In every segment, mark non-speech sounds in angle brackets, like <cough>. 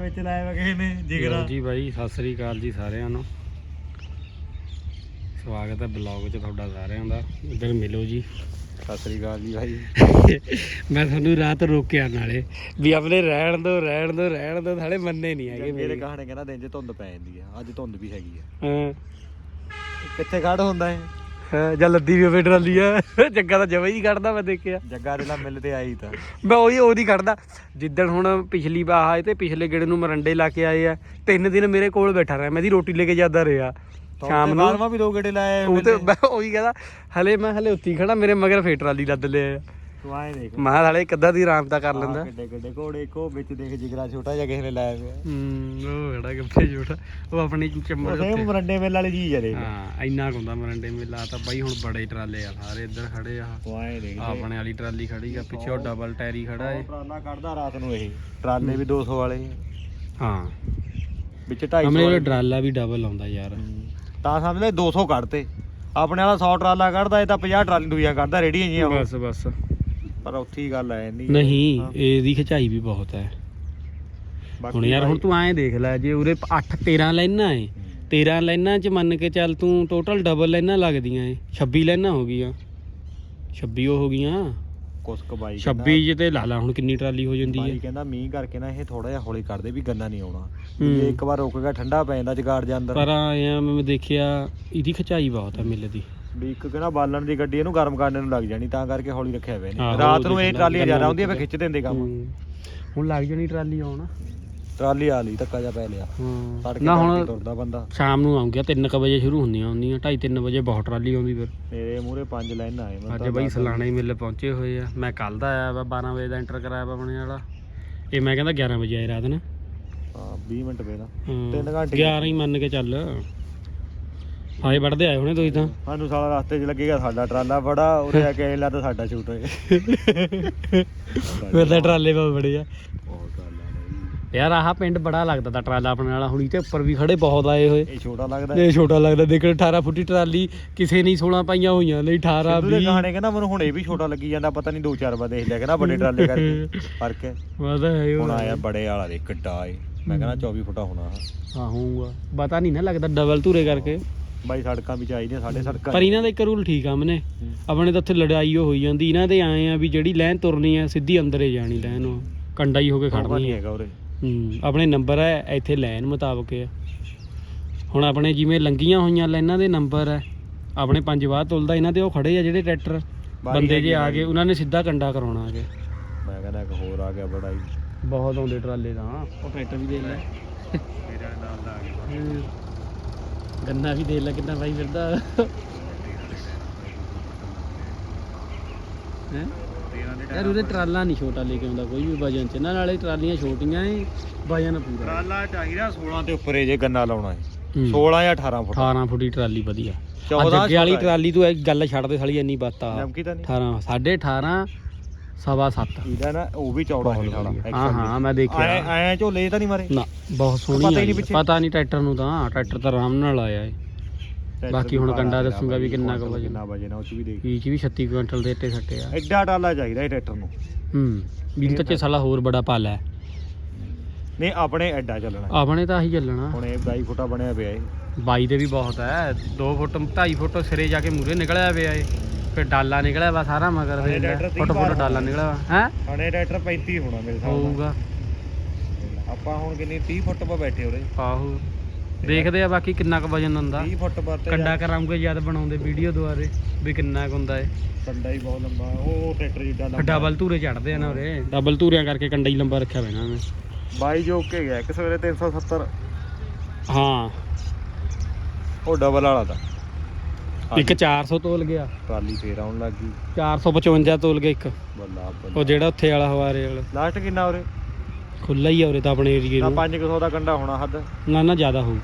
ਵਿੱਚ ਲਾਇਆ ਵਾ ਕਿਸੇ ਨੇ ਜਿਗਰਾ। ਜੀ ਬਾਈ ਸਤਿ ਸ੍ਰੀ ਅਕਾਲ ਜੀ ਸਾਰਿਆਂ ਨੂੰ। ਸਵਾਗਤ ਹੈ ਬਲੌਗ 'ਚ ਤੁਹਾਡਾ ਸਾਰਿਆਂ ਦਾ। ਇੱਧਰ ਮਿਲੋ ਜੀ। ਸਤਿ ਸ੍ਰੀ ਅਕਾਲ ਜੀ ਭਾਈ <laughs> ਮੈਂ ਤੁਹਾਨੂੰ ਰਾਤ ਰੋਕਿਆ ਨਾਲੇ ਵੀ ਆਪਣੇ ਰਹਿਣ ਦੋ ਰਹਿਣ ਦੋ ਰਹਿਣ ਦੋ ਸਾਲੇ ਮੰਨੇ ਨਹੀਂ ਹੈਗੇ ਮੇਰੇ ਮੇਰੇ। ਕਹਾਣੇ ਕਹਿੰਦਾ ਦਿਨ 'ਚ ਧੁੰਦ ਪੈ ਜਾਂਦੀ ਆ ਅੱਜ ਧੁੰਦ ਵੀ ਹੈਗੀ ਆ। ਹਾਂ। ਕਿੱਥੇ ਖੜ ਹੁੰਦਾ ਹਾਂ, ਜਾਂ ਲੱਦੀ ਵੀ ਹੋਵੇ ਟਰਾਲੀ ਆ। ਜੱਗਾ ਤਾਂ ਜਮਾ ਹੀ ਕੱਢਦਾ ਮੈਂ ਦੇਖਿਆ। ਜੱਗਾ ਦੇ ਨਾਲ ਮਿਲ ਤੇ ਆਈ ਤਾਂ। ਮੈਂ ਉਹੀ ਉਹਦੀ ਕੱਢਦਾ। ਜਿੱਦਣ ਹੁਣ ਪਿਛਲੀ ਵਾਰ ਆਏ ਤੇ ਪਿਛਲੇ ਗੇੜੇ ਨੂੰ ਮਰੰਡੇ ਲਾ ਕੇ ਆਏ ਆ। ਤਿੰਨ ਦਿਨ ਮੇਰੇ ਕੋਲ ਬੈਠਾ ਰਿਹਾ। ਮੈਂ ਦੀ ਰੋਟੀ ਲੈ ਕੇ ਜਾਂਦਾ ਰਿਹਾ। ਸ਼ਾਮ ਨੂੰ। ਵੀ ਦੋ ਗੇੜੇ ਲਾਏ ਉਹ ਤੇ ਮੈਂ ਉਹੀ ਕਹਿੰਦਾ ਹਲੇ ਮੈਂ ਹਲੇ ਉੱਤੀ ਖੜਾ ਮੇਰੇ ਮਗਰ ਫੇਰ ਟਰਾਲੀ ਲੱਦ ਲਿਆ ਤੂੰ ਆਏ ਦੇਖ। ਮੈਂ ਅੱਧਾ ਦੀ ਆਰਾਮ ਤਾਂ ਕਰ ਲੈਂਦਾ। ਕਿੱਡੇ ਕਿੱਡੇ ਘੋੜੇ ਕੋ ਵਿੱਚ ਦੇਖ ਜਿਗਰਾ ਛੋਟਾ ਜਿਹਾ ਕਿਸੇ ਨੇ ਲਾਇਆ ਪਿਆ ਹੂੰ ਉਹ ਖੜਾ ਕਿੱਥੇ ਜੋੜਾ ਉਹ ਆਪਣੀ ਚੰਮੜ ਉਹ ਸੇਮ ਮਰੰਡੇ ਮੇਲ ਵਾਲੀ ਚੀਜ਼ ਆ ਦੇਖ। ਹਾਂ ਇੰਨਾ ਹੁੰਦਾ ਮਰੰਡੇ ਮੇਲਾ ਤਾਂ ਬਾਈ ਹੁਣ ਬੜੇ ਟਰਾਲੇ ਆ ਸਾਰੇ ਇੱਧਰ ਖੜੇ ਆ। ਤੂੰ ਆਏ ਦੇਖ। ਆਪਣੇ ਵਾਲੀ ਟਰਾਲੀ ਖੜੀ ਆ ਪਿੱਛੇ ਉਹ ਡਬਲ ਟਾਇਰੀ ਖੜਾ ਏ। ਟਰਾਲਾ ਕੱਢਦਾ ਰਾਤ ਨੂੰ ਇਹ ਟਰਾਲੇ ਵੀ 200 ਵਾਲੇ ਹਾਂ। ਵਿੱਚ 250 ਆਪਣੇ ਟਰਾਲਾ ਵੀ ਡਬਲ ਆਉਂਦਾ ਯਾਰ। ਤਾਂ ਸਮਝ ਲੈ 200 ਕੱਢਤੇ। ਆਪਣੇ ਵਾਲਾ 100 ਟਰਾਲਾ ਕੱਢਦਾ ਇਹ ਤਾਂ 50 ਟਰਾਲੀ ਦੂਜੀਆਂ ਕੱਢਦਾ ਰੇੜੀਆਂ ਜੀਆਂ। ਬਸ ਬਸ। ਪਰ ਉੱਥੇ ਹੀ ਗੱਲ ਆ ਜਾਂਦੀ ਨਹੀਂ ਇਹਦੀ ਖਿਚਾਈ ਵੀ ਬਹੁਤ ਹੈ। ਹੁਣ ਯਾਰ ਹੁਣ ਤੂੰ ਐਂ ਦੇਖ ਲੈ ਜੇ ਉਰੇ 8 13 ਲਾਈਨਾਂ ਏ 13 ਲਾਈਨਾਂ ਚ ਮੰਨ ਕੇ ਚੱਲ ਤੂੰ ਟੋਟਲ ਡਬਲ ਲਾਈਨਾਂ ਲੱਗਦੀਆਂ ਏ 26 ਲਾਈਨਾਂ ਹੋ ਗਈਆਂ। 26 ਉਹ ਹੋ ਗਈਆਂ। ਕੁਛ ਕੁ ਬਾਈ 26 ਚ ਤੇ ਲਾ ਲਾ ਹੁਣ ਕਿੰਨੀ ਟਰਾਲੀ ਹੋ ਜਾਂਦੀ ਬਾਈ ਹੈ ਕਹਿੰਦਾ ਮੀਂਹ ਕਰਕੇ ਨਾ ਇਹ ਥੋੜਾ ਜਿਹਾ ਹੌਲੀ ਕਰਦੇ ਵੀ ਗੰਨਾ ਨਹੀਂ ਆਉਣਾ। ਜੇ ਇੱਕ ਵਾਰ ਰੁਕ ਗਿਆ ਠੰਡਾ ਪੈ ਜਾਂਦਾ ਜਗਾੜ ਦੇ ਅੰਦਰ। ਪਰ ਆਇਆ ਮੈਂ ਦੇਖਿਆ ਇਹਦੀ ਖਿਚਾਈ ਬਹੁਤ ਹੈ ਮਿੱਲ ਦੀ। ਵੀ ਇੱਕ ਕਹਿੰਦਾ ਬਾਲਣ ਦੀ ਗੱਡੀ ਇਹਨੂੰ ਗਰਮ ਕਰਨ ਨੂੰ ਲੱਗ ਜਾਣੀ ਤਾਂ ਕਰਕੇ ਹੌਲੀ ਰੱਖਿਆ ਹੋਇਆ ਨੇ ਆਹੋ, ਰਾਤ ਨੂੰ ਇਹ ਦੇਖਣਾ ਟਰਾਲੀ ਜ਼ਿਆਦਾ ਗੰਨਾ ਆਉਂਦੀ ਹੈ ਫੇ ਖਿੱਚ ਦਿੰਦੇ ਕੰਮ। ਹੂੰ। ਹੁਣ ਲੱਗ ਜਣੀ ਟਰਾਲੀ ਆਉਣ। ਟਰਾਲੀ ਆ ਲਈ ਧੱਕਾ ਜਾ ਪੈ ਲਿਆ। ਹਾਂ। ਤੜਕੇ ਨਾ ਹੁਣ ਤੁਰਦਾ ਬੰਦਾ। ਸ਼ਾਮ ਨੂੰ ਆਉਂਗਾ 3 ਵਜੇ ਸ਼ੁਰੂ ਹੁੰਦੀਆਂ ਹੁੰਦੀਆਂ 2:30 3 ਵਜੇ ਬਹੁਤ ਟਰਾਲੀ ਆਉਂਦੀ ਫਿਰ। ਮੇਰੇ ਮੂਹਰੇ ਪੰਜ ਲਾਈਨਾਂ ਆਏ ਮੈਂ ਅੱਜ ਤਾਂ ਬਾਈ ਦੱਸ- ਸਲਾਣਾ ਹੀ ਮੇਲੇ ਪਹੁੰਚੇ ਹੋਏ ਆ। ਮੈਂ ਕੱਲ ਦਾ ਆਇਆ ਵਾ 12 ਵਜੇ ਦਾ ਐਂਟਰ ਕਰਾਇਆ ਵਾ ਆਪਣੇ ਵਾਲਾ। ਇਹ ਮੈਂ ਕਹਿੰਦਾ 11 ਵਜੇ ਆਏ ਰਾਤ ਨੂੰ। ਹਾਂ 20 ਮਿੰਟ ਪਹਿਲਾਂ। ਤਿੰਨ ਘੰਟੇ। 11 ਹੀ ਮੰਨ ਕੇ ਚੱਲ। ਆਏ ਵੜਦੇ ਆਏ ਹੋਣੇ ਤੁਸੀਂ ਤਾਂ। ਸਾਨੂੰ ਸਾਲਾ ਰਸਤੇ 'ਚ ਲੱਗੇਗਾ ਸਾਡਾ ਟਰਾਲਾ ਬੜਾ ਉਰੇ ਆ ਕੇ ਲੱਦ ਸਾਡਾ ਛੂਟ ਹੋਏ। ਮੇਰੇ ਤਾਂ ਟਰਾਲੇ ਪਾ ਬੜੇ ਆ। ਬਹੁਤ ਟਰਾਲਾ ਯਾਰ ਆਹ ਪਿੰਡ ਬੜਾ ਲੱਗਦਾ ਤਾਂ ਟਰਾਲਾ ਆਪਣੇ ਵਾਲਾ ਹੁਣੀ ਤੇ ਉੱਪਰ ਵੀ ਖੜੇ ਬਹੁਤ ਆਏ ਹੋਏ। ਇਹ ਛੋਟਾ ਲੱਗਦਾ। ਇਹ ਛੋਟਾ ਲੱਗਦਾ ਦੇਖ 18 ਫੁੱਟੀ ਟਰਾਲੀ ਕਿਸੇ ਨਹੀਂ 16 ਪਾਈਆਂ ਹੋਈਆਂ ਨਹੀਂ 18 ਸਿੱਧੂ ਦੇ 20 ਗਾਣੇ ਕਹਿੰਦਾ ਮੈਨੂੰ ਹੁਣ ਇਹ ਵੀ ਛੋਟਾ ਲੱਗੀ ਜਾਂਦਾ ਪਤਾ ਨਹੀਂ ਦੋ ਚਾਰ ਵਾਰ ਦੇਖ ਲਿਆ ਕਹਿੰਦਾ ਵੱਡੇ ਟਰਾਲੇ ਕਰਕੇ। ਫ਼ਰਕ ਹੈ। ਬਸ ਹੈ ਹੁਣ ਆਇਆ ਬੜੇ ਵਾਲਾ ਦੇ ਕਿੱਡਾ ਏ। ਮੈਂ ਕਹਿੰਦਾ 24 ਫੁੱਟਾ ਹੋਣਾ। ਹਾਂ ਹੋਊਗਾ। ਪਤਾ ਨਹੀਂ ਨਾ ਲੱਗਦਾ ਡਬਲ ਧੂਰੇ ਕਰਕੇ। ਬਾਈ ਸੜਕਾਂ ਵੀ ਚਾਹੀਦੀਆਂ ਸਾਡੇ ਸੜਕਾਂ ਪਰ ਇਹਨਾਂ ਦਾ ਇੱਕ ਰੂਲ ਠੀਕ ਆ ਮਨੇ ਆਪਣੇ ਤਾਂ ਉੱਥੇ ਲੜਾਈ ਓ ਹੋਈ ਜਾਂਦੀ ਇਹਨਾਂ ਦੇ ਆਏ ਆ ਵੀ ਜਿਹੜੀ ਲਾਈਨ ਤੁਰਨੀ ਆ ਸਿੱਧੀ ਅੰਦਰ ਹੀ ਜਾਣੀ ਲਾਈਨ ਉਹ। ਕੰਡਾ ਹੀ ਹੋ ਕੇ ਖੜਨਾ ਨਹੀਂ ਹੈਗਾ ਉਰੇ। ਹੂੰ ਆਪਣੇ ਨੰਬਰ ਹੈ ਇੱਥੇ ਲਾਈਨ ਮੁਤਾਬਕ ਆ। ਹੁਣ ਆਪਣੇ ਜਿਵੇਂ ਲੰਗੀਆਂ ਹੋਈਆਂ ਲਾਈਨਾਂ ਦੇ ਨੰਬਰ ਹੈ ਆਪਣੇ ਪੰਜ ਵਾਹ ਤੁਲਦਾ ਇਹਨਾਂ ਦੇ ਉਹ ਖੜੇ ਆ ਜਿਹੜੇ ਟਰੈਕਟਰ। ਬੰਦੇ ਜੇ ਆ ਗਏ ਉਹਨਾਂ ਨੇ ਸਿੱਧਾ ਕੰਡਾ ਕਰਾਉਣਾ ਆ ਕੇ। ਮੈਂ ਕਹਿੰਦਾ ਇੱਕ ਹੋਰ ਆ ਗਿਆ ਬੜਾ ਹੀ। ਬਹੁਤ ਆਉਂਦੇ ਟਰਾਲੇ ਤਾਂ। ਉਹ ਟਰੈਕਟਰ ਵੀ ਦੇਖ ਲੈ। ਮੇਰੇ ਨਾਲ ਦਾ ਆ ਗਿਆ ਗੰਨਾ ਵੀ ਦੇਖ ਲੈ ਕਿੰਨਾ ਬਾਈ ਫਿਰਦਾ। ਹੈ? ਯਾਰ ਉਹਦੇ ਟਰਾਲਾ ਨਹੀਂ ਛੋਟਾ ਲੈ ਕੇ ਆਉਂਦਾ ਕੋਈ ਵੀ ਵਜਨ ਚ। ਨਾ ਨਾਲੇ ਟਰਾਲੀਆਂ ਛੋਟੀਆਂ ਏ ਵਜਨ ਪੂਰਾ। ਟਰਾਲਾ ਚਾਹੀਦਾ 16 ਤੇ ਉੱਪਰ ਇਹ ਜੇ ਗੰਨਾ ਲਾਉਣਾ ਹੂੰ। 16 ਜਾਂ 18 ਫੁੱਟ। 18 ਫੁੱਟੀ ਟਰਾਲੀ ਵਧੀਆ। 14 ਅੱਗੇ ਵਾਲੀ ਟਰਾਲੀ ਤੂੰ ਇੱਕ ਗੱਲ ਛੱਡ ਦੇ ਸਾਲੀ ਇੰਨੀ ਬਾਤ ਆ। ਨਮਕੀ ਤਾਂ ਨਹੀਂ। 18 ਸਾਢੇ 18 ਸਵਾ 7 ਇਹਦਾ ਨਾ ਉਹ ਵੀ ਚੌੜਾ ਹੈ ਸਾਲਾ ਹਾਂ ਹਾਂ ਮੈਂ ਆਏ ਦੇਖਿਆ। ਆਏ ਝੋਲੇ ਤਾਂ ਨਹੀਂ ਮਾਰੇ? ਨਾ ਬਹੁਤ ਪਤਾ ਹੀ ਸੋਹਣੀ ਪਿੱਛੇ। ਪਤਾ ਨਹੀਂ ਟਰੈਕਟਰ ਨੂੰ ਤਾਂ ਟਰੈਕਟਰ ਤਾਂ ਆਰਾਮ ਨਾਲ ਆਇਆ ਏ। ਬਾਕੀ ਹੁਣ ਕੰਡਾ ਦੱਸੂਗਾ ਵੀ ਕਿੰਨਾ ਕੁ ਵਜਨ। ਕਿੰਨਾ ਵਜਨ ਆ ਉਹ ਚ ਵੀ ਦੇਖ। ਚ ਵੀ 36 ਕੁਇੰਟਲ ਦੇ ਇੱਟੇ ਸੱਟੇ ਆ। ਐਡਾ ਟਰਾਲਾ ਚਾਹੀਦਾ ਇਹ ਟਰੈਕਟਰ ਨੂੰ। ਹੂੰ ਵੀਰ ਤਾਂ ਚ ਸਾਲਾ ਹੋਰ ਬੜਾ ਪਾਲਾ ਹੈ ਨਹੀਂ ਆਪਣੇ ਐਡਾ ਚੱਲਣਾ। ਆਪਣੇ ਤਾਂ ਆਹੀ ਚੱਲਣਾ। ਹੁਣ ਇਹ 22 ਫੁੱਟਾ ਬਣਿਆ ਪਿਆ ਇਹ ਬਾਈ ਦੇ ਵੀ ਬਹੁਤ ਹੈ 2 ਫੁੱਟ 2.5 ਫੁੱਟ ਸਿਰੇ ਜਾ ਕੇ ਮੂਰੇ ਨਿਕਲਿਆ ਪਿਆ ਏ। ਫਿਰ ਡਾਲਾ ਨਿਕਲਿਆ ਵਾ ਸਾਰਾ ਮਗਰ ਤੀਹ ਫੁੱਟ ਭਾਰ ਫੁੱਟ ਡਾਲਾ ਨਿਕਲਿਆ ਵਾ। ਹੈ? ਹਣੇ ਟਰੈਕਟਰ 35 ਹੋਣਾ ਮੇਰੇ ਹਿਸਾਬ ਨਾਲ। ਹੋਊਗਾ। ਆਪਾਂ ਹੁਣ ਕਿੰਨੀ 30 ਫੁੱਟ 'ਪਾ ਬੈਠੇ ਉਰੇ। ਆਹੋ। ਦੇਖਦੇ ਆ ਬਾਕੀ ਕਿੰਨਾ ਕੁ ਵਜਨ ਹੁੰਦਾ। 30 ਫੁੱਟ ਪਰ ਤੇ ਕੰਡਾ ਕਰਾਂਗੇ ਜਦ ਬਣਾਉਂਦੇ ਵੀਡੀਓ ਦੁਆਰੇ ਵੀ ਕਿੰਨਾ ਕੁ ਹੁੰਦਾ ਏ। ਕੰਡਾ ਹੀ ਬਹੁਤ ਲੰਬਾ ਉਹ ਟਰੈਕਟਰ ਜਿੱਡਾ ਲੰਬਾ। ਡਬਲ ਧੂਰੇ ਚੜਦੇ ਆ ਨਾ ਉਰੇ। ਡਬਲ ਧੂਰਿਆਂ ਕਰਕੇ ਕੰਡਾ ਹੀ ਲੰਬਾ ਰੱਖਿਆ ਹੋਇਆ ਨਾ। ਮੈਂ ਬਾਈ ਜੋ ਕੇ ਗਿਆ ਇੱਕ ਸਵੇਰੇ 370 ਹਾਂ। ਉਹ ਡਬਲ ਵਾਲਾ ਤਾਂ। ਇੱਕ 400 ਤੋਲ ਗਿਆ। ਟਰਾਲੀ ਫੇਰ ਆਉਣ ਲੱਗ ਗਈ। 455 ਤੋਲ ਗਿਆ ਇੱਕ। ਬੱਲਾ ਉਹ ਜਿਹੜਾ ਉੱਥੇ ਵਾਲਾ ਹਵਾਰੇ ਵਾਲਾ। ਲਾਸਟ ਕਿੰਨਾ ਉਰੇ? ਖੁੱਲਾ ਹੀ ਆ ਉਰੇ ਤਾਂ ਆਪਣੇ ਏਰੀਏ ਨਾ ਨੂੰ। 500 ਦਾ ਕੰਡਾ ਹੋਣਾ ਹੱਦ। ਨਾ ਨਾ ਜ਼ਿਆਦਾ ਹੋਊ।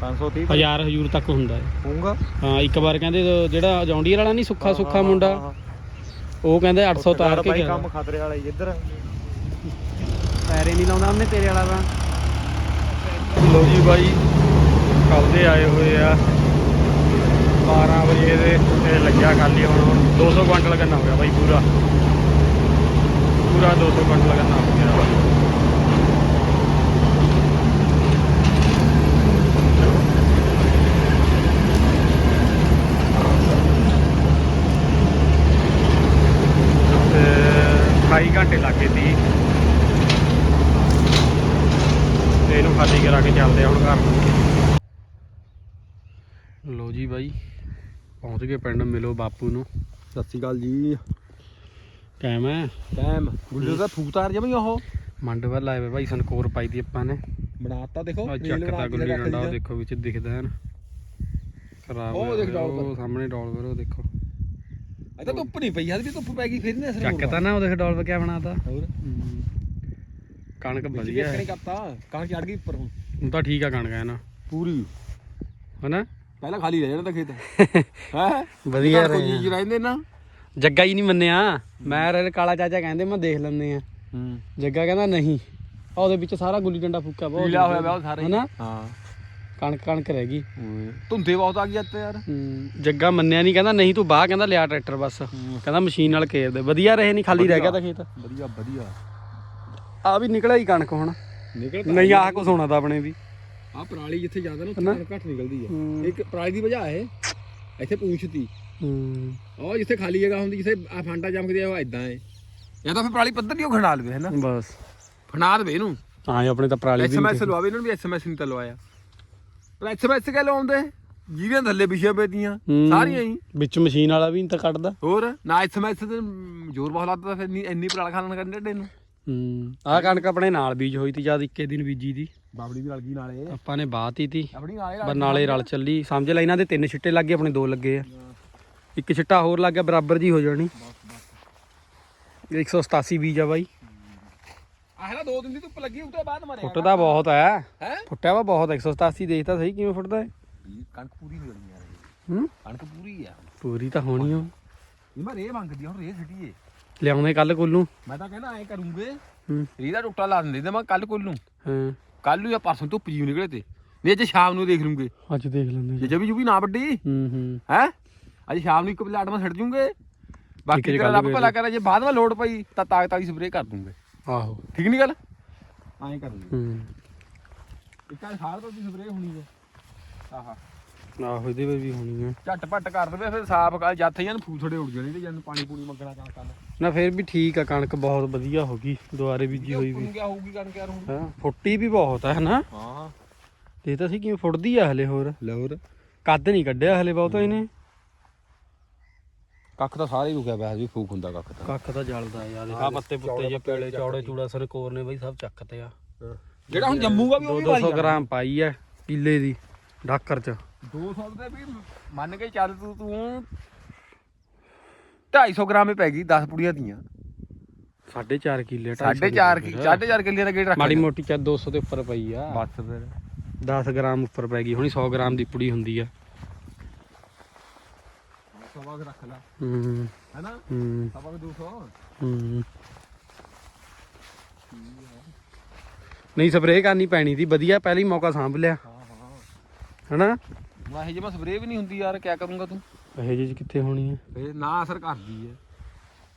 530 ਹਜ਼ਾਰ ਹਜੂਰ ਤੱਕ ਹੁੰਦਾ ਹੈ। ਹੋਊਗਾ? ਹਾਂ ਇੱਕ ਵਾਰ ਕਹਿੰਦੇ ਜਿਹੜਾ ਜੌਂਡੀਅਰ ਵਾਲਾ ਨਹੀਂ ਸੁੱਖਾ ਸੁੱਖਾ ਮੁੰਡਾ ਉਹ ਕਹਿੰਦੇ 800 ਤਾਰ ਕੇ ਗਿਆ। ਕੰਮ ਖਤਰੇ ਵਾਲਾ ਹੀ ਇੱਧਰ ਪੈਰੇ ਨਹੀਂ ਲਾਉਂਦਾ ਉਹਨੇ ਤੇਰੇ ਵਾਲਾ ਤਾਂ। ਲੋ ਜੀ ਬਾਈ ਕੱਲ ਦੇ ਆਏ ਹੋਏ ਆ। 12 ਵਜੇ ਦੇ ਤੇ ਲੱਗਿਆ ਖਾਲੀ ਹੁਣ। ਹੁਣ 200 ਕੁਇੰਟਲ ਗੰਨਾ ਹੋ ਗਿਆ ਬਾਈ ਪੂਰਾ? ਪੂਰਾ 200 ਕੁਇੰਟਲ ਗੰਨਾ ਹੋ ਗਿਆ? ਢਾਈ ਘੰਟੇ ਲੱਗੇ ਸੀ। ਤੇ ਇਹਨੂੰ ਖਾਲੀ ਕਰਾ ਕੇ ਚੱਲਦੇ ਆ ਹੁਣ ਘਰ। ਲੋ ਜੀ ਬਾਈ। ਪਹੁੰਚ ਗਏ ਪਿੰਡ ਮਿਲੋ ਬਾਪੂ ਨੂੰ। ਸਤਿ ਸ਼੍ਰੀ ਅਕਾਲ ਜੀ। ਕਾਇਮ ਹੈ? ਟਾਈਮ ਗੁੱਲੇ ਦਾ ਫੂਕਤਾਰ ਜਮੀ ਉਹ। ਮੰਡਵਰ ਲਾਏ ਵੇ ਭਾਈ ਸਨਕੋਰ ਪਾਈ ਦੀ ਆਪਾਂ ਨੇ। ਬਣਾਤਾ ਦੇਖੋ ਚੱਕਦਾ ਗੁੱਲੀ ਡੰਡਾ ਉਹ ਦੇਖੋ ਵਿੱਚ ਦਿਖਦਾ ਹੈ ਨਾ। ਖਰਾਬ ਉਹ ਦੇਖ ਡੋਲਵਰ। ਸਾਹਮਣੇ ਡੋਲਵਰ ਉਹ ਦੇਖੋ। ਤਾਂ ਧੁੱਪ ਨਹੀਂ ਪਈ ਹਦ ਵੀ ਧੁੱਪ ਪੈ ਗਈ ਫਿਰ ਨਹੀਂ ਅਸਰ ਚੱਕਤਾ ਨਾ ਉਹ ਦੇਖ ਡੋਲਵਰ ਕਿਆ ਬਣਾਤਾ। ਹੋਰ? ਕਣਕ ਵਧੀਆ ਹੈ। ਕਰਤਾ ਕਣਕ ਚੜ ਗਈ ਉੱਪਰ ਹੁਣ ਤਾਂ ਠੀਕ ਆ ਕਣਕ ਹੈ ਨਾ। ਪੂਰੀ। ਹਨਾ? ਪਹਿਲਾਂ ਖਾਲੀ ਰਹਿ ਜਾਣਾ ਤਾਂ ਖੇਤ। <laughs> ਹੈ? ਵਧੀਆ ਕੋਈ ਰਹੇ ਜੀ ਰਹਿੰਦੇ ਨਾ। ਜੱਗਾ ਹੀ ਨਹੀਂ ਮੰਨਿਆ। ਮੈਂ ਰੇ ਕਾਲਾ ਚਾਚਾ ਕਹਿੰਦੇ ਮੈਂ ਦੇਖ ਲੈਂਦੇ ਆ। ਹੂੰ। ਜੱਗਾ ਕਹਿੰਦਾ ਨਹੀਂ। ਆ ਉਹਦੇ ਵਿੱਚ ਸਾਰਾ ਗੁੱਲੀ ਡੰਡਾ ਫੂਕਾ ਬਹੁਤ ਪੀਲਾ ਹੋਇਆ ਉਹ ਸਾਰਾ। ਹੀ। ਹਨਾ? ਹਾਂ। ਕਣਕ ਕਣਕ ਰਹਿ ਗਈ। ਧੁੰਦੇ ਬਹੁਤ ਆ ਗਈ ਇੱਥੇ ਯਾਰ। ਹੂੰ, ਜੱਗਾ ਮੰਨਿਆ ਨਹੀਂ ਕਹਿੰਦਾ ਨਹੀਂ ਤੂੰ ਬਾਹ ਕਹਿੰਦਾ ਲਿਆ ਟਰੈਕਟਰ ਬਸ। ਕਹਿੰਦਾ ਮਸ਼ੀਨ ਨਾਲ ਘੇਰ ਦੇ। ਵਧੀਆ ਰਹੇ ਨਹੀਂ ਖਾਲੀ ਰਹਿ ਗਿਆ ਤਾਂ ਖੇਤ। ਵਧੀਆ ਵਧੀਆ। ਆ ਵੀ ਨਿਕਲਿਆ ਹੀ ਕਣਕ ਹੁਣ। ਨਿਕਲ ਨਹੀਂ ਆਹ ਕੁਛ ਹੋਣਾ ਤਾਂ ਆਪਣੇ ਵੀ। ਆ ਪਰਾਲੀ ਜਿੱਥੇ ਜ਼ਿਆਦਾ ਨਾ ਉੱਥੇ ਘੱਟ ਨਿਕਲਦੀ ਹੈ। ਇੱਕ ਪਰਾਲੀ ਦੀ ਵਜ੍ਹਾ ਹੈ ਇੱਥੇ ਪੂੰਛਤੀ ਹੂੰ। ਉਹ ਜਿੱਥੇ ਖਾਲੀ ਜਗ੍ਹਾ ਹੁੰਦੀ ਜਿੱਥੇ ਆ ਫਾਂਟਾ ਜੰਮਦੇ ਆ ਉਹ ਇਦਾਂ ਹੈ ਜਾਂ ਤਾਂ ਫਿਰ ਪਰਾਲੀ ਪੱਧਰ ਨਹੀਂ ਉਹ ਖੰਡਾ ਲਵੇ ਹੈ ਨਾ ਬਸ। ਫਣਾ ਦੇਵੇ ਇਹਨੂੰ। ਹਾਂ ਆਪਣੇ ਤਾਂ ਪਰਾਲੀ ਵੀ ਐਸਐਮਐਸ ਲਵਾਵੇ ਇਹਨਾਂ ਨੂੰ ਵੀ ਐਸਐਮਐਸ ਨਹੀਂ ਤਾਂ ਲਵਾਇਆ। ਪਰ ਐਸਐਮਐਸ ਕੇ ਲਾਉਂਦੇ ਜਿਹਦੇ ਥੱਲੇ ਵਿਛੇ ਪੇਤੀਆਂ ਹੂੰ। ਸਾਰੀਆਂ ਹੀ। ਵਿੱਚ ਮਸ਼ੀਨ ਵਾਲਾ ਵੀ ਨਹੀਂ ਤਾਂ ਕੱਢਦਾ। ਹੋਰ ਨਾ ਐਸਐਮਐਸ ਤੇ ਜ਼ੋਰ ਬਹੁਤ ਲੱਗਦਾ ਫਿਰ ਇੰਨੀ ਪਰਾਲ ਖਾਣ ਕਰਨ ਡੱਡੇ ਨੂੰ ਹੂੰ। ਆਹ ਕਣਕ ਆਪਣੇ ਨਾਲ ਬੀਜ ਹੋਈ ਤੀ ਜਦ ਇੱਕੇ ਦਿਨ ਬੀਜੀ ਦੀ। ਬਾਬੜੀ ਵੀ ਰਲ ਗਈ ਨਾਲੇ। ਆਪਾਂ ਨੇ ਬਾਤੀ ਤੀ ਆਪਣੀ ਨਾਲੇ ਬਰਨਾਲੇ ਰਲ ਚੱਲੀ। ਸਮਝ ਲੈ ਇਹਨਾਂ ਦੇ ਤਿੰਨ ਛਿੱਟੇ ਲੱਗੇ ਆਪਣੇ ਦੋ ਲੱਗੇ ਆ। ਇੱਕ ਛਿੱਟਾ ਹੋਰ ਲੱਗ ਗਿਆ ਬਰਾਬਰ ਜੀ ਹੋ ਜਾਣੀ। 187 ਬੀਜ ਆ ਬਾਈ। ਆਹ ਨਾ ਦੋ ਦਿਨ ਦੀ ਧੁੱਪ ਲੱਗੀ ਉਸ ਤੋਂ ਬਾਅਦ ਮਰਿਆ ਫੁੱਟਦਾ ਬਹੁਤ ਹੈ ਹੈ? ਫੁੱਟਿਆ ਵਾ ਬਹੁਤ 187 ਦੇਖਦਾ ਸਹੀ ਕਿਵੇਂ ਫੁੱਟਦਾ ਹੈ। ਕਣਕ ਪੂਰੀ ਹੋ ਜਾਣੀ ਯਾਰ। ਹੂੰ? ਕਣਕ ਪੂਰੀ ਆ। ਪੂਰੀ ਤਾਂ ਹੋਣੀ ਓ ਇਹ ਮੈਂ ਰੇ ਮੰਗਦੀ ਆ, ਹੁਣ ਰੇ ਛਿੱਟੀਏ ਲਿਆਉਂਦੇ ਕੱਲ ਕੋਲੂ। ਮੈਂ ਤਾਂ ਕਹਿੰਦਾ ਐ ਕਰੂੰਗੇ ਹੂੰ। ਰੀ ਦਾ ਟੁੱਟਾ ਲਾ ਦਿੰਦੇ ਤੇ ਮੈਂ ਕੱਲ ਕੋਲ। ਹਾਂ। ਕੱਲ ਨੂੰ ਜਾਂ ਪਰਸੋਂ ਧੁੱਪ ਜੀ ਨਿਕਲੇ ਤੇ। ਨਹੀਂ ਅੱਜ ਸ਼ਾਮ ਨੂੰ ਦੇਖ ਲੂੰਗੇ। ਅੱਜ ਦੇਖ ਲੈਂਦੇ ਜੇ ਜਬੀ ਜੁਬੀ ਨਾ ਵੱਡੀ ਹੂੰ ਹੂੰ। ਹੈ? ਅੱਜ ਸ਼ਾਮ ਨੂੰ ਇੱਕ ਪਲਾਟ ਮੈਂ ਛੱਡ ਜੂੰਗੇ। ਬਾਕੀ ਹੈ, ਰੱਬ ਵੇਖ ਭਲਾ ਕਰੇ ਜੇ ਬਾਅਦ ਵਿੱਚ ਲੋਡ ਪਈ ਤਾਂ ਤਾਕਤ ਵਾਲੀ ਸਪਰੇਅ ਕਰ ਦੂੰਗੇ। ਆਹੋ। ਠੀਕ ਨਹੀਂ ਗੱਲ? ਐਂ ਕਰ ਦੂੰਗੇ ਹੂੰ। ਇੱਕ ਆ ਸਾਰ ਤੋਂ ਸਪਰੇਅ ਹੋਣੀ ਹੈ। ਆਹਾ। ਆਹੋ ਇਹਦੇ ਵੀ ਹੋਣੀ ਆ ਝੱਟ ਪੱਟ ਕਰ ਦੇਵੇ ਫਿਰ ਸਾਫ਼ ਕਰ ਜੱਥ ਜਾਂ ਫੂਥੜੇ ਉੱਡ ਜਾਣੇ ਤੇ ਜਨ ਪਾਣੀ ਪੂਣੀ ਮੰਗਣਾ ਕਾ ਕਰਨ ਨਾ ਫਿਰ ਵੀ ਠੀਕ ਆ ਕਣਕ ਬਹੁਤ ਵਧੀਆ ਹੋ ਗਈ ਦੁਆਰੇ ਬੀਜੀ ਹੋਈ ਵੀ। ਕੀ ਹੋਊਗੀ ਕਣਕ ਯਾਰ ਹੁਣ? ਹਾਂ ਫੁੱਟੀ ਵੀ ਬਹੁਤ ਹੈ ਹਨਾ? ਹਾਂ। ਇਹ ਤਾਂ ਸੀ ਕਿਵੇਂ ਫੁੱਟਦੀ ਆ ਹਲੇ ਹੋਰ? ਲੌਰ ਕੱਦ ਨਹੀਂ ਕੱਢਿਆ ਹਲੇ ਬਹੁਤਾ ਇਹਨੇ। ਕੱਖ ਤਾਂ ਸਾਰੇ ਰੁਕਿਆ ਪਿਆ ਵੀ ਫੂਕ ਹੁੰਦਾ ਕੱਖ ਤਾਂ। ਕੱਖ ਤਾਂ ਜਲਦਾ ਯਾਰ ਆ ਪੱਤੇ ਪੁੱਤੇ ਜੇ ਪੇਲੇ ਚੌੜੇ ਚੂੜਾ ਸਰਕੋਰ ਨੇ ਬਈ ਸਭ ਚੱਕਤੇ ਆ। ਜਿਹੜਾ ਹੁਣ ਜੰਮੂਗਾ ਵੀ ਉਹ ਵੀ 200 ਗ੍ਰਾਮ ਪਾਈ ਐ ਕਿੱਲੇ ਦੀ ਡਾਕਰ ਚ। 200 ਦੇ ਵੀ ਮੰਨ ਕੇ ਚੱਲ ਤੂੰ ਤੂੰ 250 ਗ੍ਰਾਮ ਹੀ ਪੈ ਗਈ 10 ਪੁੜੀਆਂ ਦੀਆਂ। 4.5 ਕਿੱਲੇ 4.5 ਕਿ 4.5 ਕਿੱਲੇ ਦਾ ਗੇੜ ਰੱਖ ਮਾੜੀ ਮੋਟੀ ਚਾ 200 ਦੇ ਉੱਪਰ ਪਈ ਆ। ਬਸ ਫਿਰ। 10 ਗ੍ਰਾਮ ਉੱਪਰ ਪੈ ਗਈ ਹੁਣੀ 100 ਗ੍ਰਾਮ ਦੀ ਪੁੜੀ ਹੁੰਦੀ ਆ। ਸਵਾ ਰੱਖ ਲੈ। ਹੂੰ। ਹੈਨਾ? ਹੂੰ। ਸਵਾ 200 ਹੂੰ। ਨਹੀਂ ਸਪਰੇਅ ਕਰਨੀ ਪੈਣੀ ਸੀ। ਵਧੀਆ ਪਹਿਲੀ ਮੌਕਾ ਸਾਂਭ ਲਿਆ। ਹਾਂ ਹਾਂ। ਹਨਾ? ਇਹ ਜੇ ਮੈਂ ਸਪਰੇਅ ਵੀ ਨਹੀਂ ਹੁੰਦੀ ਯਾਰ ਕਿਆ ਕਰੂੰਗਾ ਤੂੰ? ਇਹ ਜੀ ਕਿੱਥੇ ਹੋਣੀ ਹੈ ਫੇਰ ਨਾ ਅਸਰ ਕਰਦੀ ਹੈ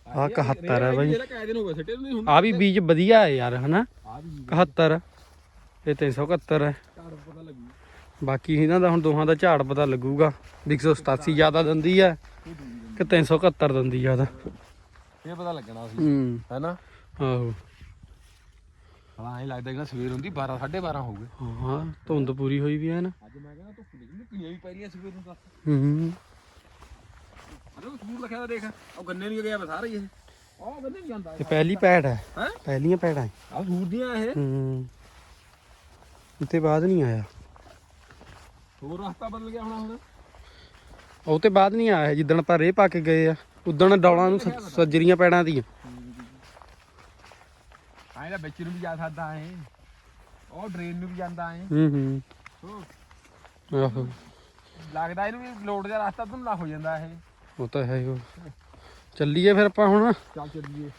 ਆਹ 71 ਹੈ ਬਾਈ। ਜਿਹੜਾ ਕਾਇ ਦਿਨ ਹੋ ਗਏ ਸਿੱਟੇ ਨੂੰ ਨਹੀਂ ਹੁੰਦਾ ਆ ਵੀ ਬੀਜ ਵਧੀਆ ਹੈ ਯਾਰ ਹਨਾ? ਆ ਵੀ 71 ਇਹ 371 ਹੈ ਝਾੜ ਪਤਾ ਲੱਗੂ। ਬਾਕੀ ਇਹਨਾਂ ਦਾ ਹੁਣ ਦੋਹਾਂ ਦਾ ਝਾੜ ਪਤਾ ਲੱਗੂਗਾ। ਵੀ 187 ਜ਼ਿਆਦਾ ਦਿੰਦੀ ਹੈ ਕਿ 371 ਦਿੰਦੀ ਜ਼ਿਆਦਾ ਇਹ ਪਤਾ ਲੱਗਣਾ ਸੀ। ਹੂੰ। ਹੈਨਾ? ਆਹੋ। ਹਾਂ ਐਂ ਲੱਗਦਾ ਕਿ ਸਵੇਰ ਹੁੰਦੀ 12 12:30 ਹੋ ਗਏ ਹਾਂ ਧੁੰਦ ਪੂਰੀ ਹੋਈ ਵੀ ਹੈ ਨਾ। ਅੱਜ ਮੈਂ ਕਹਿੰਦਾ ਧੁੱਪ ਨਿਕਲੀ ਪੀਆਂ ਵੀ ਪੈ ਸਵੇਰ ਨੂੰ ਦੱਸ ਹੂੰ। ਉਹ ਸੂਰ ਲਿਖਿਆ ਤਾਂ ਦੇਖ ਉਹ ਗੰਨੇ ਨਹੀਂ ਗਿਆ ਸਾਰਾ ਹੀ ਇਹ ਉਹ ਗੰਨੇ ਨਹੀਂ ਜਾਂਦਾ ਇਹ ਪਹਿਲੀ ਪੈੜ ਹੈ। ਹੈ? ਪਹਿਲੀਆਂ ਪੈੜਾਂ ਹੈ। ਆ ਸੂਰ ਦੀਆਂ ਇਹ? ਹੂੰ। ਉੱਤੇ ਬਾਅਦ ਨਹੀਂ ਆਇਆ। ਹੋਰ ਰਸਤਾ ਬਦਲ ਗਿਆ ਹੋਣਾ ਹੁਣ। ਉਹ ਤੇ ਬਾਅਦ ਨਹੀਂ ਆਇਆ ਜਿੱਦਣ ਆਪਾਂ ਰੇਹ ਪਾ ਕੇ ਗਏ ਆ ਉਦਣ ਡੌਲਾਂ ਨੂੰ ਸ- ਸੱਜਰੀਆਂ ਪੈੜਾਂ ਦੀਆਂ। ਆਏ ਤਾਂ ਵਿੱਚ ਨੂੰ ਵੀ ਜਾ ਸਕਦਾ ਐ। ਉਹ ਡਰੇਨ ਨੂੰ ਵੀ ਜਾਂਦਾ ਐ। ਹੂੰ ਹੂੰ। ਆਹੋ। ਲੱਗਦਾ ਇਹਨੂੰ ਵੀ ਲੋਡ ਦਾ ਰਸਤਾ ਧੁੰਦਲਾ ਹੋ ਜਾਂਦਾ ਇਹ। ਉਹ ਤਾਂ ਹੈ ਹੀ ਉਹ। ਚੱਲੀਏ ਫਿਰ ਆਪਾਂ ਹੁਣ। ਚੱਲ ਚੱਲੀਏ।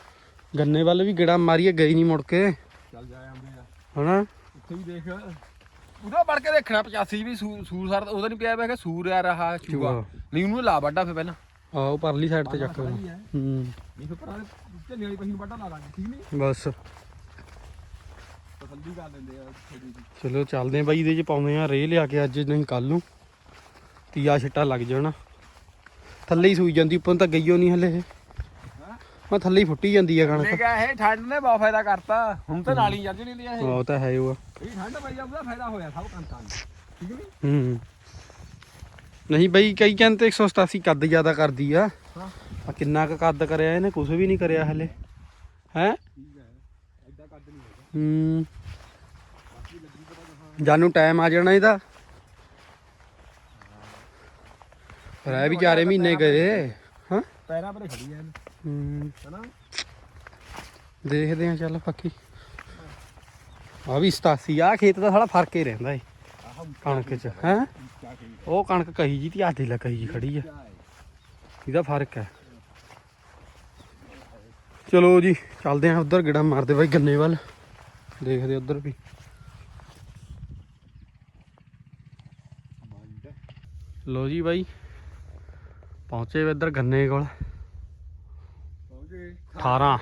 ਗੰਨੇ ਵੱਲ ਵੀ ਗੇੜਾ ਮਾਰੀਏ ਗਈ ਨਹੀਂ ਮੁੜ ਕੇ। ਚੱਲ ਜਾ ਆਉਂਦੇ ਆ। ਹਨਾ? ਉੱਥੇ ਵੀ ਦੇਖ ਉਹਦਾ ਵੜ ਕੇ ਦੇਖਣਾ 85 ਵੀ ਸੂ- ਸੂਰ ਸਰ ਉਹਦਾ ਨਹੀਂ ਪਿਆ ਪਿਆ ਕਿ ਸੂਰ ਆ ਰਹਾ ਚੂਹਾ। ਚੂਹਾ। ਨਹੀਂ ਉਹਨੂੰ ਲਾ ਵੱਡਾ ਫੇ ਪਹਿਲਾਂ। ਉਹ ਪਰਲੀ ਸਾਈਡ ਤੇ ਚੱਕ ਹੀ ਹੈ। ਹੂੰ। ਨਹੀਂ ਫੇ ਪਰਾਂ ਝੱਲੀ ਵਾਲੀ ਪਹੀ ਵੱਡਾ ਲਾ ਲਾਂਗੇ ਠੀਕ ਨਹੀਂ ਬਸ। ਤਸੱਲੀ ਕਰ ਲੈਂਦੇ ਆ ਥੋੜੀ ਜੀ ਚਲੋ ਚੱਲਦੇ ਆਂ ਬਾਈ ਇਹਦੇ ਚ ਪਾਉਂਦੇ ਆ ਰੇਹ ਲਿਆ ਕੇ ਅੱਜ ਨਹੀਂ ਕੱਲ ਨੂੰ। ਤੀਆ ਛਿੱਟਾ ਲੱਗ ਜਾਣਾ। ਥੱਲੇ ਹੀ ਸੂਈ ਜਾਂਦੀ ਉੱਪਰ ਨੂੰ ਤਾਂ ਗਈਓ ਨਹੀਂ ਹਲੇ ਇਹ। ਮੈਂ ਥੱਲੇ ਹੀ ਫੁੱਟੀ ਜਾਂਦੀ ਆ ਕਣਕ। ਗਿਆ ਇਹ ਠੰਡ ਨੇ ਬਹੁਤ ਫਾਇਦਾ ਕਰਤਾ। ਹੁਣ ਤਾਂ ਨਾਲੀ ਜੱਜ ਨਹੀਂ ਲਿਆ ਇਹ। ਉਹ ਤਾਂ ਹੈ ਉਹ। ਇਹ ਠੰਡ ਪਈ ਆ ਉਹਦਾ ਫਾਇਦਾ ਹੋਇਆ ਸਭ ਕੰਤਾਂ ਨੂੰ। ਠੀਕ ਨਹੀਂ ਹੂੰ। ਨਹੀਂ ਬਈ ਕਈ ਕਹਿੰਦੇ 187 ਕੱਦ ਜ਼ਿਆਦਾ ਕਰਦੀ ਆ। ਹਾਂ। ਆ ਕਿੰਨਾ ਕੁ ਕੱਦ ਕਰਿਆ ਇਹਨੇ ਕੁਝ ਵੀ ਨਹੀਂ ਕਰਿਆ ਹਲੇ। ਹੈ? ਐਡਾ ਕੱਦ ਨਹੀਂ ਹੈਗਾ। ਹੂੰ। ਜਾਨੂੰ ਟਾਈਮ ਆ ਜਾਣਾ ਇਹਦਾ। ਰਹਿ ਵੀ ਚਾਰੇ ਮਹੀਨੇ ਗਏ। ਹਾਂ? ਪੈਰਾਂ ਪਰ ਖੜੀ ਐ ਹੂੰ। ਹਨਾ? ਦੇਖਦੇ ਆ ਚੱਲ ਪੱਕੀ ਆ ਵੀ 87 ਆ ਖੇਤ ਦਾ ਥੋੜਾ ਫ਼ਰਕ ਹੀ ਰਹਿੰਦਾ ਏ। ਕਣਕ ਚ ਹੈ? ਉਹ ਕਣਕ ਕਹੀ ਜੀ ਤੇ ਆਹ ਲਾ ਕਹੀ ਜੀ ਖੜੀ ਆ। ਇਹਦਾ ਫ਼ਰਕ ਹੈ। ਚਲੋ ਜੀ ਚੱਲਦੇ ਆਂ ਉਧਰ ਗੇੜਾ ਮਾਰਦੇ ਬਾਈ ਗੰਨੇ ਵੱਲ। ਦੇਖਦੇ ਉਧਰ ਵੀ। ਲੋ ਜੀ ਬਾਈ ਪਹੁੰਚੇ ਵੇ ਇੱਧਰ ਗੰਨੇ ਕੋਲ। 18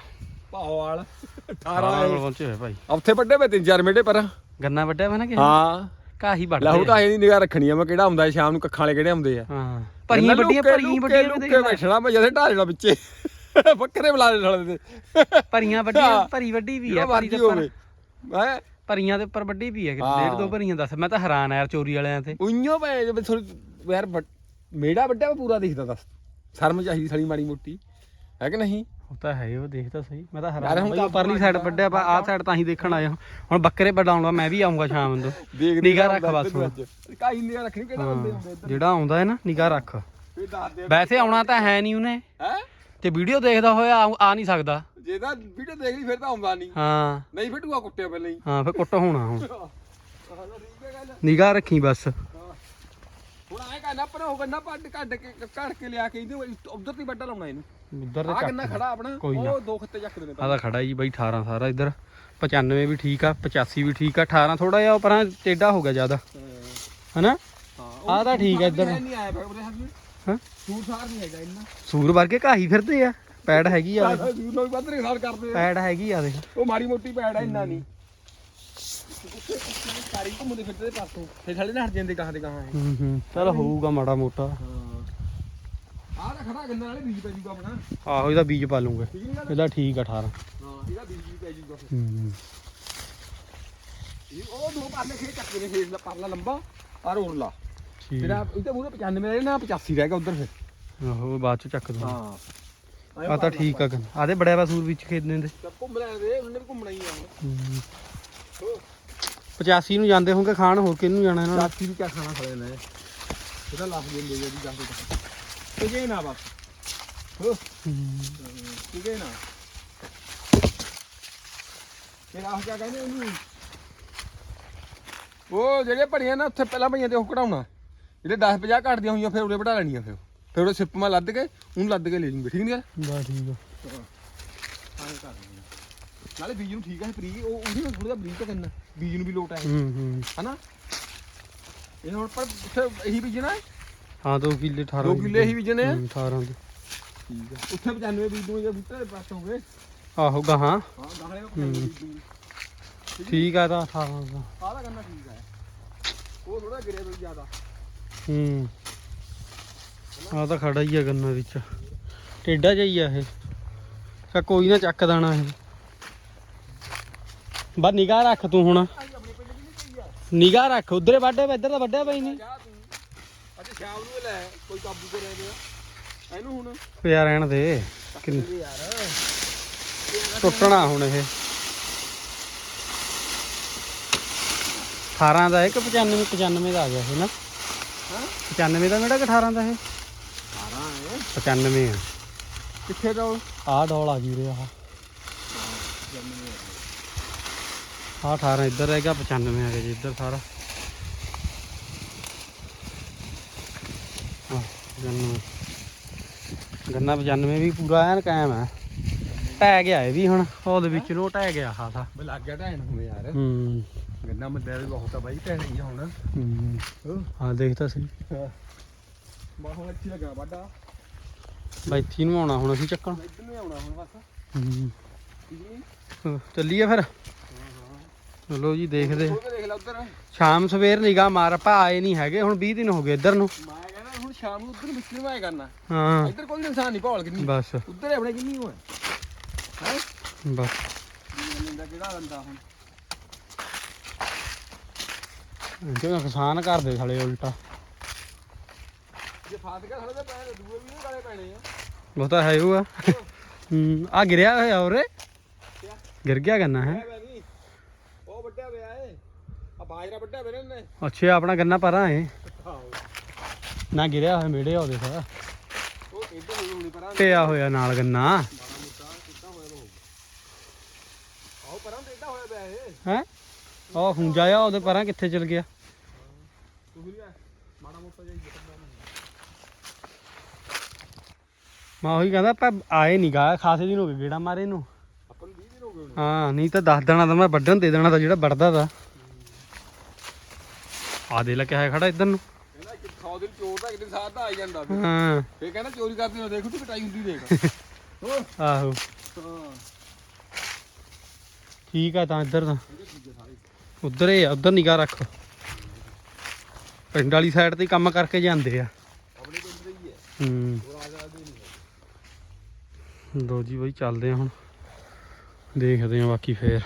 ਭਾਵਾਲ 18 ਕੋਲ ਪਹੁੰਚੇ ਹੋਏ ਭਾਈ। ਉੱਥੇ ਵੱਡੇ ਤਿੰਨ ਚਾਰ ਪਰ। ਗੰਨਾ ਵੱਡਿਆ ਵਾ ਨਾ ਕਿ ਹਾਂ। ਕਾਹੀ ਵੱਢ ਲਹੂ ਤਾਂ ਇਹਦੀ ਨਿਗਾਹ ਰੱਖਣੀ ਆ ਮੈਂ ਕਿਹੜਾ ਹੁੰਦਾ ਹੈ ਸ਼ਾਮ ਨੂੰ ਕੱਖਾਂ ਵਾਲੇ ਕਿਹੜੇ ਹੁੰਦੇ ਆ। ਹਾਂ। ਭਰੀਆਂ ਵੱਡੀਆਂ ਭਰੀਆਂ ਵੱਡੀਆਂ ਵੀ ਲੁੱਕੇ ਬੈਠਣਾ ਮੈਂ ਜਦੇ ਢਾਲ ਲੈਣਾ ਵਿੱਚੇ। ਬੱਕਰੇ ਬੁਲਾ ਦੇ ਸਾਲੇ ਤੇ। ਭਰੀਆਂ ਵੱਡੀਆਂ ਭਰੀ ਵੱਡੀ ਵੀ ਆ ਭਰੀ ਦੇ ਉੱਪਰ। ਮੈਂ ਭਰੀਆਂ ਦੇ ਉੱਪਰ ਵੱਡੀ ਵੀ ਆ ਕਿ ਹਾਂ। ਡੇਢ ਦੋ ਭਰੀਆਂ ਦੱਸ ਮੈਂ ਤਾਂ ਹੈਰਾਨ ਆ ਯਾਰ ਚੋਰੀ ਵਾਲਿਆਂ ਤੇ। ਉਈਓ ਪਏ ਯਾਰ ਵੱਡ- ਮੇੜਾ ਵੱਡਾ ਵਾ ਪੂਰਾ ਦਿਖਦਾ ਦੱਸ ਸ਼ਰਮ ਚਾਹੀਦੀ ਥੜੀ ਮਾੜੀ ਮੋਟੀ। ਹੈ ਕਿ ਨਹੀਂ? ਉਹ ਤਾਂ ਹੈ ਉਹ ਦੇਖਦਾ ਸਹੀ। ਮੈਂ ਤਾਂ ਯਾਰ ਹੁਣ ਤਾਂ ਪਰਲੀ ਸਾਈਡ ਵੱਡਿਆ ਪਾ ਆਹ ਸਾਈਡ ਤਾਂ ਹੀ ਦੇਖਣ ਆਇਆ ਹੁਣ ਬੱਕਰੇ ਵਡਾਉਣਾ ਮੈਂ ਵੀ ਆਉਂਗਾ ਸ਼ਾਮ ਨੂੰ। ਦੇਖ ਨਿਗਾਹ ਰੱਖ ਬਸ ਹੁਣ। ਕਾਈ ਨਿਗਾਹ ਰੱਖਣੀ ਕਿਹੜਾ ਹੁੰਦੇ ਹੁੰਦੇ ਜਿਹੜਾ ਆਉਂਦਾ ਹੈ ਨਾ ਨਿਗਾਹ ਰੱਖ। ਫੇਰ ਦੱਸ ਦੇ। ਵੈਸੇ ਆਉਣਾ ਤਾਂ ਹੈ ਨਹੀਂ ਉਹਨੇ। ਹੈ? ਤੇ ਵੀਡੀਓ ਦੇਖਦਾ ਹੋਇਆ ਆ- ਆ ਨਹੀਂ ਸਕਦਾ। ਜੇ ਤਾਂ ਵੀਡੀਓ ਦੇਖ ਲਈ ਫਿਰ ਤਾਂ ਆਉਂਦਾ ਨਹੀਂ। ਹਾਂ। ਨਹੀਂ ਫਿਰ ਟੂਆ ਕੁੱਟਿਆ ਪਹਿਲਾਂ ਹੀ। ਹਾਂ ਫਿਰ ਕੁੱਟ ਹੋਣਾ ਹੁਣ। ਠੀਕ ਹੈ ਗੱਲ। ਨਿਗਾਹ ਰੱਖੀ ਬਸ। ਹੁਣ ਆਏ ਕਰਨਾ ਪਰ ਉਹ ਗੰਨਾ ਪੱਟ ਕੱਢ ਕੇ ਕੱਢ ਕੇ ਲਿਆ ਕੇ ਇਹਦੇ ਉਧਰ ਤੇ ਵੱਡਾ ਲਾਉਣਾ ਇਹਨੂੰ। ਉਧਰ ਆ ਗੰਨਾ ਖੜਾ ਆਪਣਾ ਕੋਈ ਨਾ। ਉਹ ਦੋ ਖੱਤੇ ਚੱਕਦੇ ਨੇ ਆ ਤਾਂ ਖੜਾ ਜੀ ਬਾਈ 18 ਸਾਰਾ ਇੱਧਰ। 95 ਵੀ ਠੀਕ ਆ 85 ਵੀ ਠੀਕ ਆ 18 ਥੋੜਾ ਜਿਹਾ ਪਰਾਂ ਟੇਢਾ ਹੋ ਗਿਆ ਜ਼ਿਆਦਾ। ਹਨਾ? ਹਾਂ ਆਹ ਤਾਂ ਠੀਕ ਹੈ ਇੱਧਰ। ਨਹੀਂ ਆਇਆ ਫਿਰ ਉਹਦੇ ਹੱਥ ਹਾਂ? ਸੂਰ ਸਾਰ ਨਹੀਂ ਹੈਗਾ ਇੰਨਾ। ਸੂਰ ਵਰਗੇ ਘਾਹੀ ਫਿਰਦੇ ਆ ਪੈੜ ਹੈਗੀ ਆ ਦੇਖ। ਸੂਰ ਵੱਧ ਰਿਖਾਲ ਕਰਦੇ ਆ। ਪੈੜ ਹੈਗੀ ਆ ਦੇਖ। ਉਹ ਮਾੜੀ ਮੋਟੀ ਪੈੜ ਆ ਇੰਨਾ ਨਹੀਂ ਸਾਰੀ ਘੁੰਮਦੇ ਫਿਰਦੇ ਦੇ ਪਾਸੋਂ। ਫਿਰ ਥੱਲੇ ਨਾ ਹਟ ਜਾਂਦੇ ਕਹਾਂ ਦੇ ਕਹਾਂ ਹੂੰ ਹੂੰ। ਚਲ ਹੋਊਗਾ ਮਾੜਾ ਮੋਟਾ। ਹਾਂ। ਆਹ ਤਾਂ ਖੜਾ ਗੰਨਾ ਵਾਲੇ ਬੀਜ ਪੈ ਜੂਗਾ ਆਪਣਾ। ਆਹੋ ਇਹਦਾ ਬੀਜ ਪਾ ਲੂੰਗੇ। ਠੀਕ ਨਹੀਂ ਗੱਲ? ਇਹਦਾ ਠੀਕ ਆ 18 ਹਾਂ ਇਹਦਾ ਬੀਜ ਵੀ ਪੈ ਜੂਗਾ ਹੂੰ ਇਹ ਉਹ ਦੋ ਪਾਰਲੇ ਖੇਤ ਚੱਕਦੇ ਨੇ ਖੇਤ ਦਾ ਪਰਲਾ ਲੰਬਾ ਔਰ ਉਰਲਾ ਠੀਕ। ਤੇਰਾ ਇਹਦੇ ਮੂਹਰੇ 95 ਰਹਿ ਨਾ 85 ਰਹਿ ਗਿਆ ਉਧਰ ਫਿਰ। ਆਹੋ ਬਾਅਦ ਚ ਚੱਕ ਦੂੰਗਾ। ਹਾਂ। ਆ ਤਾਂ ਠੀਕ ਆ ਆਦੇ ਬੜਿਆ ਵਾ ਸੂਰ ਵਿੱਚ ਖੇਤ ਦੇ ਘੁੰਮ ਲੈਣ ਦੇ ਉਹਨੇ ਵੀ ਘੁੰਮਣਾ ਹੀ ਆ। ਹੁਣ 85 ਨੂੰ ਜਾਂਦੇ ਹੋਣਗੇ ਖਾਣ ਹੋਰ ਕਿਹਨੂੰ ਜਾਣਾ ਇਹਨਾਂ ਨੇ? ਚਾਚੀ ਵੀ ਕਿਆ ਖਾਣਾ ਖੜੇ ਨੇ? ਇਹਦਾ ਲੱਗ ਜਾਂਦੇ ਜੀ ਜਾ ਤੱਕ ਤੇ ਨਾ ਬਸ। ਹੋ। ਠੀਕ ਹੈ ਨਾ। ਫਿਰ ਆਹ ਕਿਆ ਕਹਿੰਦੇ ਉਹਨੂੰ? ਉਹ ਜਿਹੜੇ ਭੜੀਆਂ ਨਾ ਉੱਥੇ ਪਹਿਲਾਂ ਭਈਆਂ ਤੇ ਉਹ ਕਢਾਉਣਾ। ਜਿਹੜੇ 10 50 ਘਟਦੀਆਂ ਹੋਈਆਂ ਫਿਰ ਉਹਦੇ ਵਢਾ ਲੈਣੀਆਂ ਫਿਰ। ਫਿਰ ਉਹ ਸਿੱਪ ਮਾ ਲੱਦ ਕੇ ਉਹਨੂੰ ਲੱਦ ਕੇ ਲੈ ਜੂਗੇ ਠੀਕ ਨਹੀਂ ਗੱਲ? ਬਾ ਠੀਕ ਆ। ਹਾਂ। ਕਰ ਨਾਲੇ ਬੀਜ ਨੂੰ ਠੀਕ ਹੈ ਫਰੀ ਉਹ ਉਹਦੀ ਨਾਲ ਥੋੜਾ ਜਿਹਾ ਬਰੀਕ ਕਰਨਾ ਬੀਜ ਨੂੰ ਵੀ ਲੋਟ ਆਏ। ਹੂੰ ਹੂੰ। ਹਨਾ? ਇਹ ਹੁਣ ਪਰ ਉੱਥੇ ਇਹੀ ਬੀਜਣਾ ਹੈ? ਹਾਂ 2 ਕਿੱਲੇ 18 ਦੋ ਕਿੱਲੇ ਹੀ ਬੀਜਣੇ ਆ? ਹੂੰ, 18 ਦੇ। ਠੀਕ ਹੈ ਉੱਥੇ 95 ਬੀਜ ਦੂੰਗੇ ਜੇ ਬੂਟੇ ਪਾਸ ਹੋ ਗਏ ਆਹੋ ਗਾਹਾਂ। ਹਾਂ ਗਾਹਲੇ ਨੂੰ 95 ਬੀਜ ਦੂੰਗੇ। ਠੀਕ ਆ? ਤਾਂ 18 ਦਾ। ਆਹ ਕਰਨਾ ਠੀਕ ਹੈ ਉਹ ਥੋੜਾ ਗਿਰਿਆ ਵੀ ਜ਼ਿਆਦਾ। ਹੂੰ। ਆ ਤਾਂ ਖੜਾ ਹੀ ਆ ਗੰਨਾ ਵਿੱਚ। ਟੇਡਾ ਜਿਹਾ ਹੀ ਆ ਇਹ। ਕਾ ਕੋਈ ਨਾ ਚੱਕ ਦੇਣਾ ਇਹ। ਬਾ ਨਿਗਾਹ ਰੱਖ ਤੂੰ ਹੁਣ। ਨਿਗਾਹ ਰੱਖ ਉਧਰੇ ਵੱਡੇ ਇੱਧਰ ਤਾਂ ਵੱਡਿਆ ਪਈ ਨਹੀਂ ਅੱਜ ਸ਼ਾਮ ਨੂੰ। ਲੈ ਕੋਈ ਕਾਬੂ ਕਰ ਰਹਿ ਗਿਆ ਇਹਨੂੰ ਹੁਣ ਪਿਆ ਰਹਿਣ ਦੇ। ਕਿੰਨੇ ਟੁੱਟਣਾ ਹੁਣ ਇਹ। 18 ਦਾ ਇੱਕ 95 ਦਾ ਆ ਗਿਆ ਇਹ ਨਾ। 95 ਦਾ ਮੇਰਾ ਕਿ 18 ਦਾ ਇਹ? 18 ਹੈ 95 ਆ। ਡੋਲ ਆ ਡੋਲ ਆ ਗਈ ਰੇ ਆ 95 ਆ 18 ਇੱਧਰ ਰਹਿ ਗਿਆ 95 ਆ ਗਿਆ ਜੀ ਇੱਧਰ ਸਾਰਾ। ਗੰਨਾ 95 ਵੀ ਪੂਰਾ ਐਨ ਕਾਇਮ ਹੈ ਟਹਿ ਗਿਆ ਇਹ ਵੀ ਹੁਣ ਉਹਦੇ ਵਿੱਚ ਨੂੰ ਟਹਿ ਗਿਆ ਹਾਸਾ ਬਈ ਲੱਗ ਗਿਆ ਟਹਿਣ ਹੁਣ ਯਾਰ। ਹੂੰ। ਗੰਨਾ ਮੰਦਿਆ ਵੀ ਬਹੁਤ ਆ ਬਾਈ ਟਹਿਣ ਹੀ ਹੁਣ। ਹੂੰ। ਹਾਂ। ਦੇਖ ਤਾਂ ਸਹੀ। ਅੱਛੀ ਲੱਗਾ ਵਾਡਾ ਬਾਈ ਥੀ ਨੂੰ ਹੁਣ ਅਸੀਂ ਚੱਕਣ। ਇੱਧਰ ਨੂੰ ਆਉਣਾ ਹੁਣ ਬਸ। ਹੂੰ। ਚੱਲੀਏ ਫਿਰ। ਚਲੋ ਜੀ ਦੇਖਦੇ ਉਹ ਦੇਖ ਲੈ ਉਧਰ। ਸ਼ਾਮ ਸਵੇਰ ਨਿਗਾਹ ਮਾਰ ਆਪਾਂ ਆਏ ਨਹੀਂ ਹੈਗੇ ਹੁਣ 20 ਦਿਨ ਹੋ ਗਏ ਇੱਧਰ ਨੂੰ। ਮੈਂ ਕਹਿੰਦਾ ਹੁਣ ਸ਼ਾਮ ਨੂੰ ਉਧਰ ਮਿੱਟੀ ਆਏ ਕਰਨਾ। ਹਾਂ। ਇੱਧਰ ਕੋਈ ਇਨਸਾਨ ਨਹੀਂ ਭੌਲ ਕਿੰਨੀ। ਬਸ। ਉਧਰ ਆਪਣੇ ਕਿੰਨੀ ਹੋਏ ਹੈ। ਬਸ। ਲੈਂਦਾ ਕਿਹੜਾ ਲੰਦਾ ਹੁਣ? ਜਿਵੇਂ ਕਿਸਾਨ ਘਰ ਦੇ ਸਾਲੇ ਉਲਟਾ। ਜੇ ਗਿਆ ਸਾਡੇ ਤੇ ਪੈਣੇ ਦੂਏ ਵੀ ਨਹੀਂ ਗਾਲੇ ਪੈਣੇ ਆ। ਉਹ ਤਾਂ ਹੈ ਆ। ਗਿਰਿਆ ਹੋਇਆ ਉਰੇ। ਗਿਰ ਗਿਆ ਗੰਨਾ ਹੈ ਹੈ ਨਹੀਂ ਉਹ ਵੱਡਿਆ ਪਿਆ ਏ ਆ ਬਾਜਰਾ ਨੇ ਅੱਛਾ ਆਪਣਾ ਗੰਨਾ ਪਰਾਂ ਹੈ ਆਹੋ। ਨਾ ਗਿਰਿਆ ਹੋਇਆ ਮੇੜੇ ਉਹਦੇ ਸਾ ਉਹ ਇੱਧਰ ਹੋਣੀ ਪਰਾਂ। ਹੋਇਆ ਨਾਲ ਗੰਨਾ। ਮਾੜਾ ਮੋਟਾ ਕਿੱਦਾਂ ਹੋਇਆ ਲੋ ਆਓ ਪਰਾਂ ਤੇ ਇੱਦਾਂ ਹੋਇਆ ਪਿਆ ਇਹ। ਹੈ? ਉਹ ਹੁੰਜਾ ਆ ਉਹਦੇ ਪਰਾਂ ਕਿੱਥੇ ਚਲ ਗਿਆ? ਤੂੰ ਵੀ ਮਾੜਾ ਮੋਟਾ ਜਿਹਾ ਹੀ ਜਿੱਦਾਂ ਮੈਂ ਉਹੀ ਕਹਿੰਦਾ ਪਰ ਆਏ ਨਹੀਂ ਗਾ ਖਾਸੇ ਦਿਨ ਹੋ ਗਏ ਗੇੜਾ ਮਾਰੇ ਨੂੰ। ਆਪਾਂ ਨੂੰ 20 ਦਿਨ ਹੋ ਗਏ ਹਾਂ ਨਹੀਂ ਤਾਂ ਦੱਸ ਦੇਣਾ ਤਾਂ ਮੈਂ ਵੱਢਣ ਦੇ ਦੇਣਾ ਤਾਂ ਜਿਹੜਾ ਵੱਢਦਾ ਤਾ। ਆ ਦੇ ਲੈ ਕੇ ਆਇਆ ਖੜਾ ਇੱਧਰ ਨੂੰ। ਕਹਿੰਦਾ ਕਿ 100 ਦਿਨ ਚੋਰ ਦਾ ਕਿਤੇ ਸਾਥ ਤਾਂ ਆ ਹੀ ਜਾਂਦਾ ਫਿਰ। ਹਾਂ। ਫੇਰ ਕਹਿੰਦਾ ਚੋਰੀ ਕਰਦੇ ਹੋ ਦੇਖ ਤੂੰ ਕਟਾਈ ਹੁੰਦੀ ਦੇਖ। <laughs> ਹੋਰ? ਆਹੋ। ਹਾਂ ਠੀਕ ਆ ਤਾਂ ਇੱਧਰ ਤਾਂ। ਉਧਰ ਹੀ ਆ ਉਧਰ ਨਿਗਾਹ ਰੱਖ। ਪਿੰਡ ਵਾਲੀ ਸਾਈਡ ਤੇ ਕੰਮ ਕਰਕੇ ਜਾਂਦੇ ਆ। ਆਪਣੇ ਪਿੰਡ ਦੇ ਹੀ ਲੋ ਜੀ ਬਾਈ ਚੱਲਦੇ ਆ ਹੁਣ। ਦੇਖਦੇ ਆ ਬਾਕੀ ਫੇਰ।